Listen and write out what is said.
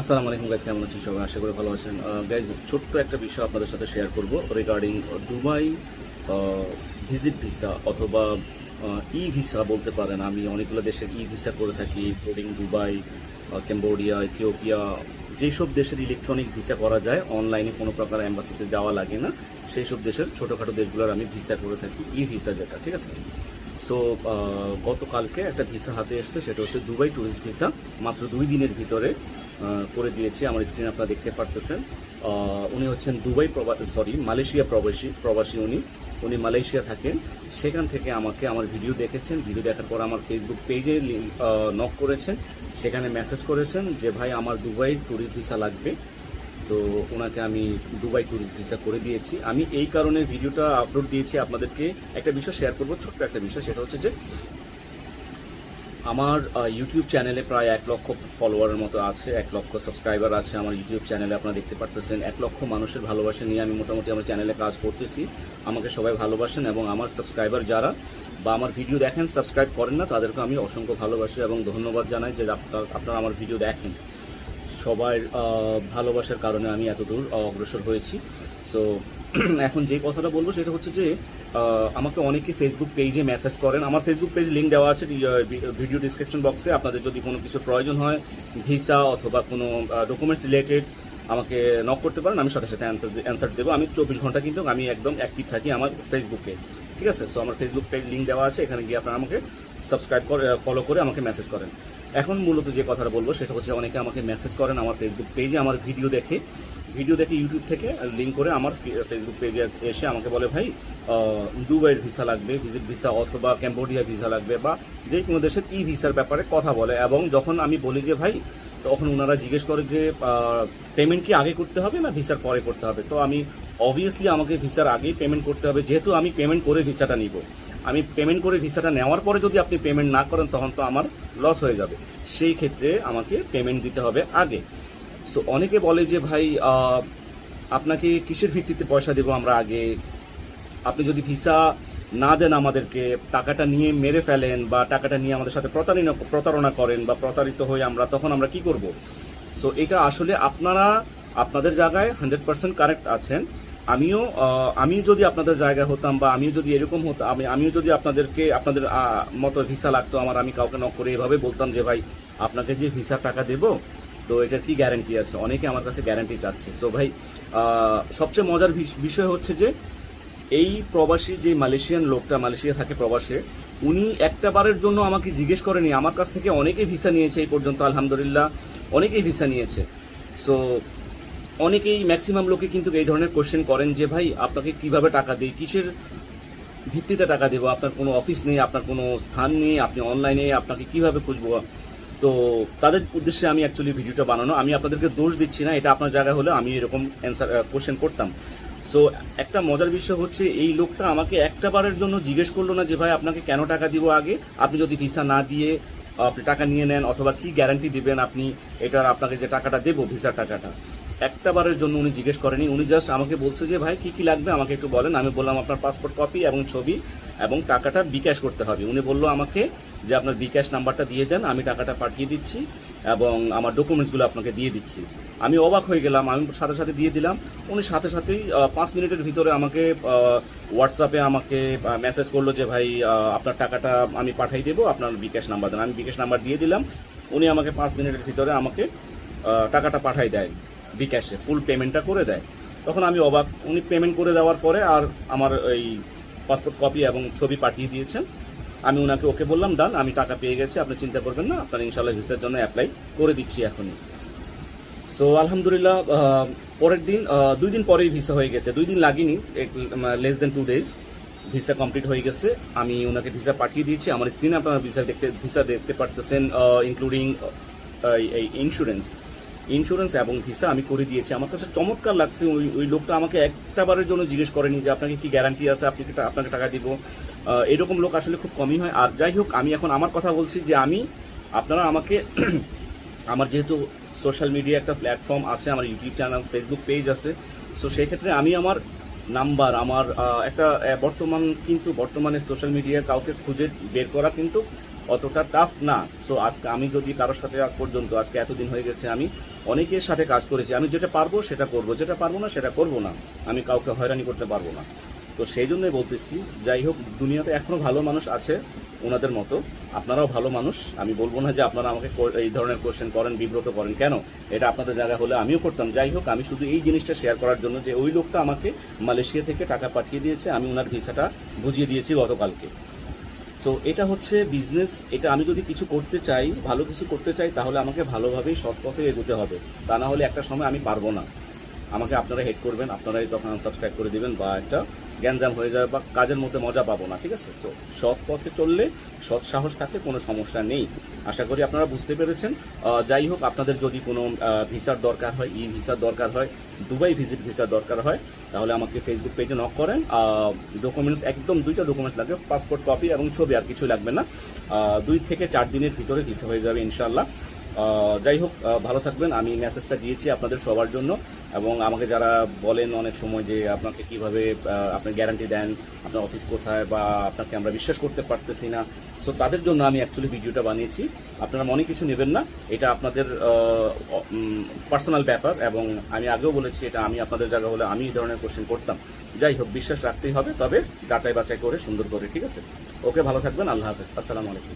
আসসালামু আলাইকুম গাইজ কেমন আছেন সবাই? আশা করি ভালো আছেন। গাইজ ছোট্ট একটা বিষয় আপনাদের সাথে শেয়ার করব রিগার্ডিং দুবাই ভিজিট ভিসা অথবা ই ভিসা বলতে পারেন। আমি অনেকগুলো দেশের ই ভিসা করে থাকি ইনক্লুডিং দুবাই ক্যাম্বোডিয়া ইথিওপিয়া যেসব দেশের ইলেকট্রনিক ভিসা করা যায় অনলাইনে কোনো প্রকার অ্যাম্বাসিতে যাওয়া লাগে না। সেই সব দেশের ছোটোখাটো দেশগুলোর আমি ভিসা করে থাকি ই ভিসা যেটা, ঠিক আছে? সো গতকালকে একটা ভিসা হাতে এসছে, সেটা হচ্ছে দুবাই ট্যুরিস্ট ভিসা মাত্র দুই দিনের ভিতরে করে দিয়েছি, আমার স্ক্রিন আপনারা দেখতে পারতেছেন। উনি হচ্ছেন দুবাই প্রবা সরি মালয়েশিয়া প্রবাসী প্রবাসী উনি। উনি মালয়েশিয়া থাকেন। সেখান থেকে আমাকে আমার ভিডিও দেখেছেন। ভিডিও দেখার পর আমার ফেসবুক পেজে নক করেছেন। সেখানে মেসেজ করেছেন যে, ভাই, আমার দুবাই ট্যুরিস্ট ভিসা লাগবে। তো ওনাকে আমি দুবাই ট্যুরিস্ট ভিসা করে দিয়েছি। আমি এই কারণে ভিডিওটা আপলোড দিয়েছি। আপনাদেরকে একটা বিষয় শেয়ার করব, ছোট্ট একটা বিষয়। সেটা হচ্ছে যে আমার ইউটিউব চ্যানেলে প্রায় এক লক্ষ ফলোয়ারের মতো আছে, এক লক্ষ সাবস্ক্রাইবার আছে আমার ইউটিউব চ্যানেলে আপনারা দেখতে পারতেছেন। এক লক্ষ মানুষের ভালোবাসা নিয়ে আমি মোটামুটি আমার চ্যানেলে কাজ করতেছি। আমাকে সবাই ভালোবাসেন এবং আমার সাবস্ক্রাইবার যারা বা আমার ভিডিও দেখেন সাবস্ক্রাইব করেন না, তাদেরকে আমি অসংখ্য ভালোবাসি এবং ধন্যবাদ জানাই যে আপনারা আমার ভিডিও দেখেন। সবার ভালোবাসার কারণে আমি এতদূর অগ্রসর হয়েছি। সো এখন যে কথাটা বলব সেটা হচ্ছে যে আমাকে অনেকে ফেসবুক পেজে মেসেজ করেন। আমার ফেসবুক পেজ লিঙ্ক দেওয়া আছে ভিডিও ডিসক্রিপশন বক্সে আপনাদের যদি কোনো কিছু প্রয়োজন হয় ভিসা অথবা কোনো ডকুমেন্টস রিলেটেড আমাকে নক করতে পারেন। আমি সাথে সাথে অ্যান্সার দেবো। আমি চব্বিশ ঘণ্টা কিন্তু আমি একদম অ্যাক্টিভ থাকি আমার ফেসবুকে ঠিক আছে? সো আমার ফেসবুক পেজ লিঙ্ক দেওয়া আছে। এখানে গিয়ে আপনারা আমাকে সাবস্ক্রাইব করে ফলো করে আমাকে মেসেজ করেন। এখন মূলত যে কথাটা বলব, সেটা হচ্ছে অনেকে আমাকে মেসেজ করেন। আমার ফেসবুক পেজে আমার ভিডিও দেখে। ভিডিও দেখে ইউটিউব থেকে লিঙ্ক করে আমার ফেসবুক পেজে এসে আমাকে বলে, ভাই দুবাইয়ের ভিসা লাগবে ভিজিট ভিসা অথবা ক্যাম্বোডিয়া ভিসা লাগবে বা যে কোনো দেশের ই ভিসার ব্যাপারে কথা বলে। এবং যখন আমি বলি যে, ভাই, তখন ওনারা জিজ্ঞেস করে যে পেমেন্ট কি আগে করতে হবে না ভিসার পরে করতে হবে? তো আমি অবভিয়াসলি আমাকে ভিসার আগেই পেমেন্ট করতে হবে, যেহেতু আমি পেমেন্ট করে ভিসাটা নিব। আমি পেমেন্ট করে ভিসাটা নেওয়ার পরে যদি আপনি পেমেন্ট না করেন, তখন তো আমার লস হয়ে যাবে। সেই ক্ষেত্রে আমাকে পেমেন্ট দিতে হবে আগে। সো অনেকে বলে যে ভাই আপনাকে কিসের ভিত্তিতে পয়সা দেবো আমরা আগে? আপনি যদি ভিসা না দেন আমাদেরকে, টাকাটা নিয়ে মেরে ফেলেন বা টাকাটা নিয়ে আমাদের সাথে প্রতারণা প্রতারণা করেন বা প্রতারিত হয়ে আমরা, তখন আমরা কি করব? সো এটা আসলে আপনারা, আপনাদের জায়গায় হান্ড্রেড পার্সেন্ট কারেক্ট আছেন। আমিও আমি যদি আপনাদের জায়গায় হতাম বা আমিও যদি এরকম হতাম আমি, আমিও যদি আপনাদেরকে, আপনাদের মতো ভিসা লাগতো, আমার, আমি কাউকে নক করে এভাবে বলতাম যে ভাই, আপনাকে যে ভিসা টাকা দেবো তো এটার কি গ্যারান্টি আছে? অনেকে আমার কাছে গ্যারান্টি চাচ্ছে। সো ভাই সবচেয়ে মজার বিষ- বিষয় হচ্ছে যে, এই প্রবাসী যে মালয়েশিয়ান লোকটা, মালয়েশিয়া থাকে প্রবাসে, উনি একটা বারের জন্য আমাকে জিজ্ঞেস করেনি। আমার কাছ থেকে অনেকেই ভিসা নিয়েছে এই পর্যন্ত, আলহামদুলিল্লাহ, অনেকেই ভিসা নিয়েছে। সো অনেকেই ম্যাক্সিমাম লোকে কিন্তু এই ধরনের কোশ্চেন করেন যে, ভাই, আপনাকে কীভাবে টাকা দিই? কিসের ভিত্তিতে টাকা দেবো? আপনার কোনো অফিস নেই, আপনার কোনো স্থান নেই, আপনি অনলাইনে আপনাকে কীভাবে খুঁজবো? তো তাদের উদ্দেশ্যে আমি অ্যাকচুয়ালি ভিডিওটা বানানো। আমি আপনাদেরকে দোষ দিচ্ছি না, এটা আপনার জায়গায় হলে আমি এরকম অ্যান্সার কোশ্চেন করতাম। সো একটা মজার বিষয় হচ্ছে এই লোকটা আমাকে একটা বারের জন্য জিজ্ঞেস করল না যে, ভাই, আপনাকে কেন টাকা দিব আগে? আপনি যদি ভিসা না দিয়ে, আপনি টাকা নিয়ে নেন অথবা কি গ্যারান্টি দিবেন আপনি? এটার আপনাকে যে টাকাটা দেবো ভিসার টাকাটা? একটা বারের জন্য উনি জিজ্ঞেস করেনি। উনি জাস্ট আমাকে বলছে যে, ভাই, কি কি লাগবে? আমাকে একটু বলেন। আমি বললাম, আপনার পাসপোর্ট কপি এবং ছবি এবং টাকাটা বিকাশ করতে হবে। উনি বলল আমাকে যে, আপনার বিকাশ নাম্বারটা দিয়ে দেন। আমি টাকাটা পাঠিয়ে দিচ্ছি এবং আমার ডকুমেন্টসগুলো আপনাকে দিয়ে দিচ্ছি। আমি অবাক হয়ে গেলাম। আমি সাথে সাথে দিয়ে দিলাম। উনি সাথে সাথেই পাঁচ মিনিটের ভিতরে আমাকে হোয়াটসঅ্যাপে আমাকে মেসেজ করল যে, ভাই আপনার টাকাটা আমি পাঠিয়ে দেবো। আপনার বিকাশ নাম্বার দেন। আমি বিকাশ নাম্বার দিয়ে দিলাম। উনি আমাকে পাঁচ মিনিটের ভিতরে আমাকে টাকাটা পাঠাই দেয়। বিকাশে ফুল পেমেন্টটা করে দেয়। তখন আমি অবাক, উনি পেমেন্ট করে দেওয়ার পরে আর আমার এই পাসপোর্ট কপি এবং ছবি পাঠিয়ে দিয়েছেন। আমি ওনাকে ওকে বললাম, ডান, আমি টাকা পেয়ে গেছি, আপনি চিন্তা করবেন না, আপনার ইনশাল্লাহ ভিসার জন্য অ্যাপ্লাই করে দিচ্ছি এখনই। সো আলহামদুলিল্লাহ পরের দিন দুই দিন পরেই ভিসা হয়ে গেছে। দুই দিন লাগেনি less than two days visa complete হয়ে গেছে। আমি ওনাকে ভিসা পাঠিয়ে দিয়েছি। আমার স্ক্রিনে আপনারা ভিসা দেখতে ভিসা দেখতে পারতেছেন ইনক্লুডিং এই ইন্স্যুরেন্স ইন্স্যুরেন্স এবং ভিসা আমি করে দিয়েছি। আমার কাছে চমৎকার লাগছে ওই ওই লোকটা আমাকে একটা বারের জন্য জিজ্ঞেস করেনি যে আপনাকে কি গ্যারান্টি আছে, আপনি আপনাকে টাকা দিব। এরকম লোক আসলে খুব কমই হয়। আর যাই হোক, আমি এখন আমার কথা বলছি যে আমি, আপনারা আমাকে আমার যেহেতু সোশ্যাল মিডিয়া একটা প্ল্যাটফর্ম আছে, আমার ইউটিউব চ্যানেল ফেসবুক পেজ আছে সো সেই ক্ষেত্রে আমি আমার নাম্বার আমার একটা বর্তমান কিন্তু বর্তমানে সোশ্যাল মিডিয়া কাউকে খুঁজে বের করা কিন্তু অতটা টাফ না। সো আজকে আমি যদি কারোর সাথে আজ পর্যন্ত, আজকে এতদিন হয়ে গেছে, আমি অনেকের সাথে কাজ করেছি। আমি যেটা পারব সেটা করব, যেটা পারব না সেটা করব না। আমি কাউকে হয়রানি করতে পারব না। তো সেই জন্যই বলতেছি, যাই হোক, দুনিয়াতে এখনও ভালো মানুষ আছে ওনাদের মতো। আপনারাও ভালো মানুষ। আমি বলব না যে আপনারা আমাকে এই ধরনের কোশ্চেন করেন, বিব্রত করেন। কেন? এটা আপনাদের জায়গা হলে আমিও করতাম। যাই হোক, আমি শুধু এই জিনিসটা শেয়ার করার জন্য যে ওই লোকটা আমাকে মালয়েশিয়া থেকে টাকা পাঠিয়ে দিয়েছে, আমি ওনার ভিসাটা বুঝিয়ে দিয়েছি গতকালকে। সো এটা হচ্ছে বিজনেস এটা আমি যদি কিছু করতে চাই, ভালো কিছু করতে চাই, তাহলে আমাকে ভালোভাবেই সৎ পথে এগোতে হবে। তা না হলে একটা সময় আমি পারব না। আমাকে আপনারা হেড করবেন, আপনারাই তখন আনসাবস্ক্রাইব করে দেবেন বা একটা গ্যাঞ্জাম হয়ে যাবে বা কাজের মধ্যে মজা পাবো না, ঠিক আছে? তো সৎ পথে চললে সৎ সাহস থাকলে কোনো সমস্যা নেই। আশা করি আপনারা বুঝতে পেরেছেন। যাই হোক, আপনাদের যদি কোনো ভিসার দরকার হয়, ই ভিসার দরকার হয়, দুবাই ভিজিট ভিসার দরকার হয়, তাহলে আমাকে ফেসবুক পেজে নক করেন। ডকুমেন্টস একদম দুইটা ডকুমেন্টস লাগবে পাসপোর্ট কপি এবং ছবি, আর কিছু লাগবে না। দুই থেকে চার দিনের ভিতরে ভিসা হয়ে যাবে ইনশাল্লাহ যাই হোক ভালো থাকবেন। আমি মেসেজটা দিয়েছি আপনাদের সবার জন্য এবং আমাকে যারা বলেন অনেক সময় যে আপনাকে কীভাবে আহ, আপনি গ্যারান্টি দেন আপনার অফিস কোথায় বা আপনাকে আমরা বিশ্বাস করতে পারতেছি না। সো তাদের জন্য আমি অ্যাকচুয়ালি ভিডিওটা বানিয়েছি। আপনারা মনে কিছু নেবেন না। এটা আপনাদের পার্সোনাল ব্যাপার এবং আমি আগেও বলেছি এটা আমি আপনাদের জায়গা হলে আমি এই ধরনের কোশ্চেন করতাম। যাই হোক বিশ্বাস রাখতেই হবে তবে যাচাই বাছাই করে সুন্দর করে ঠিক আছে? ওকে ভালো থাকবেন। আল্লাহ হাফেজ। আসসালামু আলাইকুম।